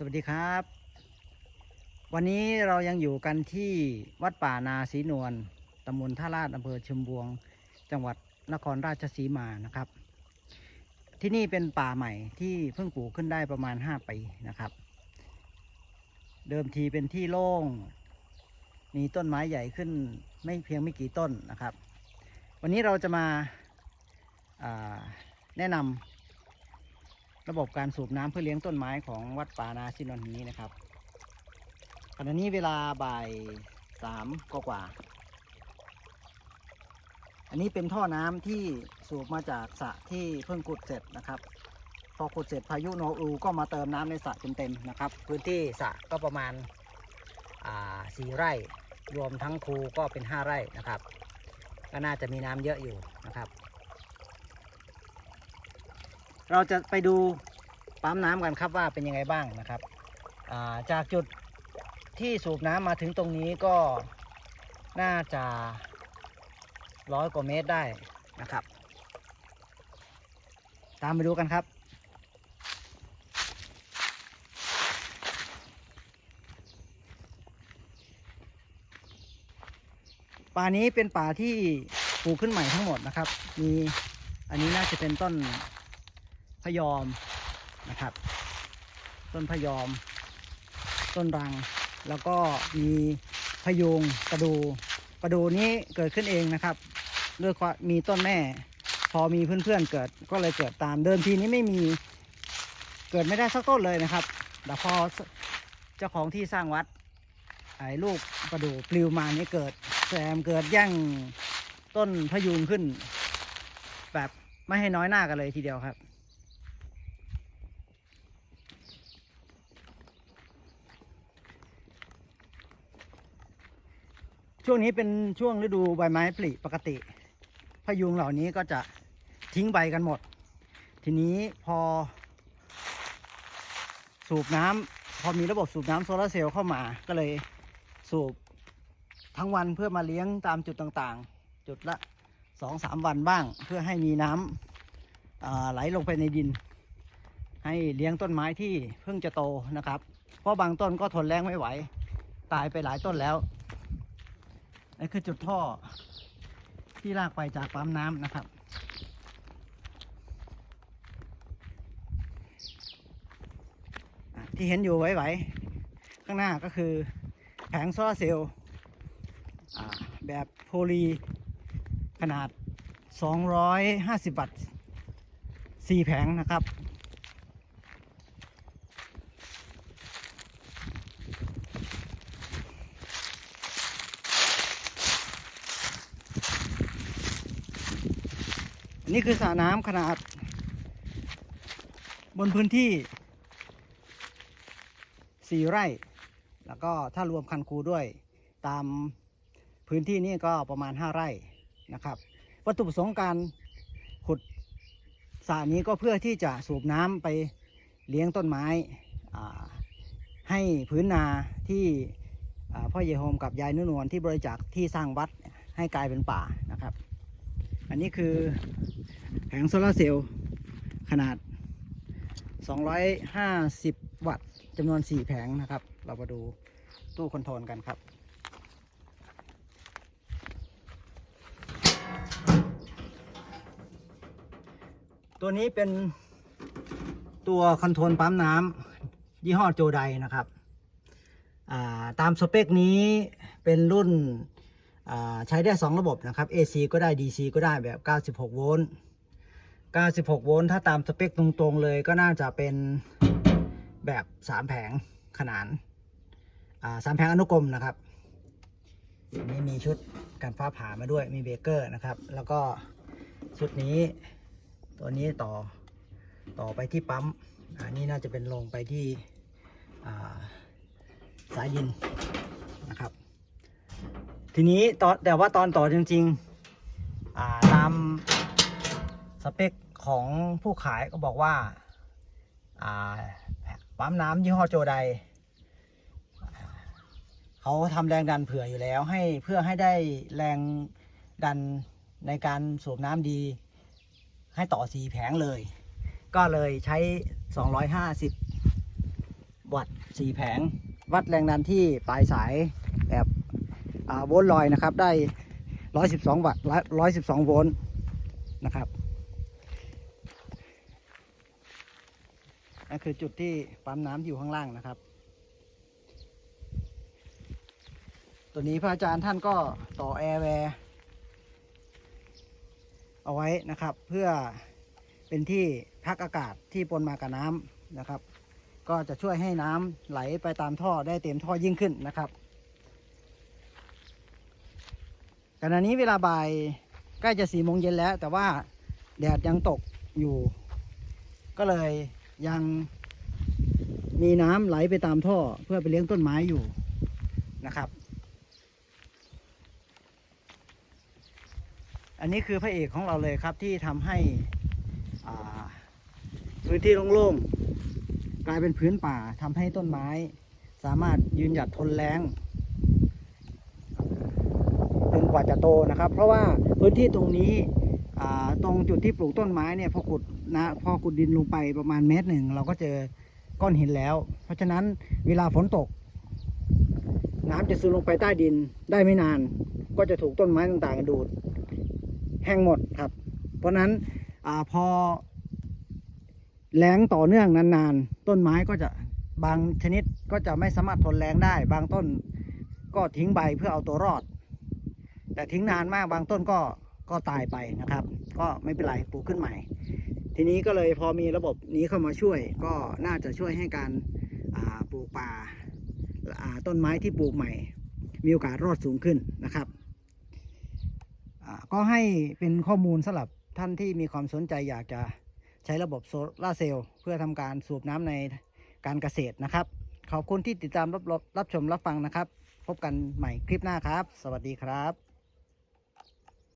สวัสดีครับ วันนี้เรายังอยู่กันที่วัดป่านาศรีนวลตำบลท่าลาดอำเภอชุมพวง จังหวัดนครราชสีมานะครับ ที่นี่เป็นป่าใหม่ที่เพิ่งปลูกขึ้นได้ประมาณ 5 ปีนะครับ เดิมทีเป็นที่โล่ง มีต้นไม้ใหญ่ขึ้นไม่เพียงไม่กี่ต้นนะครับ วันนี้เราจะมาาแนะนำ ระบบการสูบน้ำเพื่อเลี้ยงต้นไม้ของวัดป่านาชินนท์นี้นะครับขณะนี้เวลาบ่ายสามกว่า อันนี้เป็นท่อน้ำที่สูบมาจากสระที่เพิ่งขุดเสร็จนะครับ พอขุดเสร็จพายุโนอูก็มาเติมน้ำในสระเต็มๆนะครับ พื้นที่สระก็ประมาณอ่าสี่ไร่ รวมทั้งคูก็เป็นห้าไร่นะครับ ก็น่าจะมีน้ำเยอะอยู่นะครับ เราจะไปดู ปั๊มน้ำกันครับว่าเป็นยังไงบ้างนะครับาจากจุดที่สูบน้ำมาถึงตรงนี้ก็น่าจะร้อยกว่าเมตรได้นะครับ ตามไปดูกันครับป่านี้เป็นป่าที่ปลูกขึ้นใหม่ทั้งหมดนะครับ มีอันนี้น่าจะเป็นต้นพยอม นะครับ ต้นพยอม ต้นรัง แล้วก็มีพยุงกระดูกระดูนี้เกิดขึ้นเองนะครับ ด้วยความมีต้นแม่ พอมีเพื่อนๆเกิดก็เลยเกิดตามเดิมทีนี้ไม่มีเกิดไม่ได้สักต้นเลยนะครับ แต่พอเจ้าของที่สร้างวัดไอ้ลูกกระดูปลิวมานี่เกิดแซมเกิดแย่งต้นพยุงขึ้น แบบไม่ให้น้อยหน้ากันเลยทีเดียวครับ ช่วงนี้เป็นช่วงฤดูใบไม้ผลิปกติ พยุงเหล่านี้ก็จะทิ้งใบกันหมด ทีนี้พอ สูบน้ำพอมีระบบสูบน้ำโซลาร์เซลล์เข้ามา ก็เลยสูบทั้งวันเพื่อมาเลี้ยงตามจุดต่างๆ จุดละสองสามวันบ้าง เพื่อให้มีน้ำไหลลงไปในดิน ให้เลี้ยงต้นไม้ที่เพิ่งจะโตนะครับ เพราะบางต้นก็ทนแรงไม่ไหว ตายไปหลายต้นแล้ว นี่คือจุดท่อที่ลากไปจากปั๊มน้ำนะครับ ที่เห็นอยู่ไหวๆข้างหน้าก็คือแผงโซลาเซลล์แบบโพลีขนาด 250 วัตต์4แผงนะครับ นนี้คือสระน้ำขนาด บนพื้นที่4ไร่ แล้วก็ถ้ารวมคันคูด้วยตามพื้นที่นี้ก็ประมาณ5ไร่นะครับ วัตถุประสงค์การขุดสระนี้ก็เพื่อที่จะสูบน้ำไปเลี้ยงต้นไม้ให้พื้นนาที่พ่อเยโฮมกับยายนุ่นวลที่บริจาคที่สร้างวัดให้กลายเป็นป่านะครับ อันนี้คือ แผงโซลาเซลล์ขนาด 250 วัตต์จำนวน 4 แผงนะครับ เรามาดูตู้คอนโทรลกันครับตัวนี้เป็นตัวคอนโทรลปั๊มน้ำยี่ห้อโจไดนะครับาตามสเปคนี้เป็นรุ่นใช้ได้ 2 ระบบนะครับ AC ก็ได้ DC ก็ได้แบบ 96 โวลต์ 96 โวลต์ถ้าตามสเปคตรงๆเลยก็น่าจะเป็นแบบ 3 แผงขนานสามแผงอนุกรมนะครับนี้มีชุดกันฟ้าผ่ามาด้วยมีเบรกเกอร์นะครับ แล้วก็ชุดนี้ ตัวนี้ต่อต่อไปที่ปั๊มอันนี้น่าจะเป็นลงไปที่สายดินนะครับ ทีนี้ตอนแต่ว่าตอนต่อจริงๆตาม เปคของผู้ขายก็บอกว่าปั๊มน้ำยี่ห้อโจไดเขาทำแรงดันเผื่ออยู่แล้วให้เพื่อให้ได้แรงดันในการสูบน้ำดี ให้ต่อสีแผงเลย ก็เลยใช้ 250 วัตต์4แผง วัดแรงดันที่ปลายสายแบบโวลต์ลอยนะครับ ได้ 112 วัตต์112 โวลต์นะครับ นั่นคือจุดที่ปั๊มน้ำอยู่ข้างล่างนะครับ ตัวนี้พระอาจารย์ท่านก็ต่อแอร์แวร์เอาไว้นะครับ เพื่อเป็นที่พักอากาศที่ปนมากับน้ำนะครับ ก็จะช่วยให้น้ำไหลไปตามท่อได้เต็มท่อยิ่งขึ้นนะครับขณะนี้เวลาบ่ายใกล้จะสี่โมงเย็นแล้ว แต่ว่าแดดยังตกอยู่ ก็เลย ยังมีน้ำไหลไปตามท่อเพื่อไปเลี้ยงต้นไม้อยู่นะครับ อันนี้คือพระเอกของเราเลยครับที่ทำให้พื้นที่โล่งๆกลายเป็นพื้นป่าทำให้ต้นไม้ สามารถยืนหยัดทนแรงจนกว่าจะโตนะครับ เพราะว่าพื้นที่ตรงนี้ตรงจุดที่ปลูกต้นไม้เนี่ยพอขุด นะพอขุดดินลงไปประมาณเมตรหนึ่งเราก็เจอก้อนหินแล้ว เพราะฉะนั้นเวลาฝนตก น้ำจะซึมลงไปใต้ดินได้ไม่นาน ก็จะถูกต้นไม้ต่างๆดูด แห้งหมดครับ เพราะฉะนั้นอพอแล้งต่อเนื่องนานๆ ต้นไม้ก็จะบางชนิดก็จะไม่สามารถทนแรงได้ บางต้นก็ทิ้งใบเพื่อเอาตัวรอด แต่ทิ้งนานมากบางต้นก็ก็ตายไปนะครับ ก็ไม่เป็นไรปลูกขึ้นใหม่ ทีนี้ก็เลยพอมีระบบนี้เข้ามาช่วย ก็น่าจะช่วยให้การาปลูกป่าาต้นไม้ที่ปลูกใหม่ มีโอกาสรอดสูงขึ้นนะครับก็ให้เป็นข้อมูลสำหรับท่านที่มีความสนใจอยากจะใช้ระบบโซลาเซลล์เพื่อทำการสูบน้ำในการเกษตรนะครับ ขอบคุณที่ติดตามรับรับรับชมรับฟังนะครับ พบกันใหม่คลิปหน้าครับ สวัสดีครับ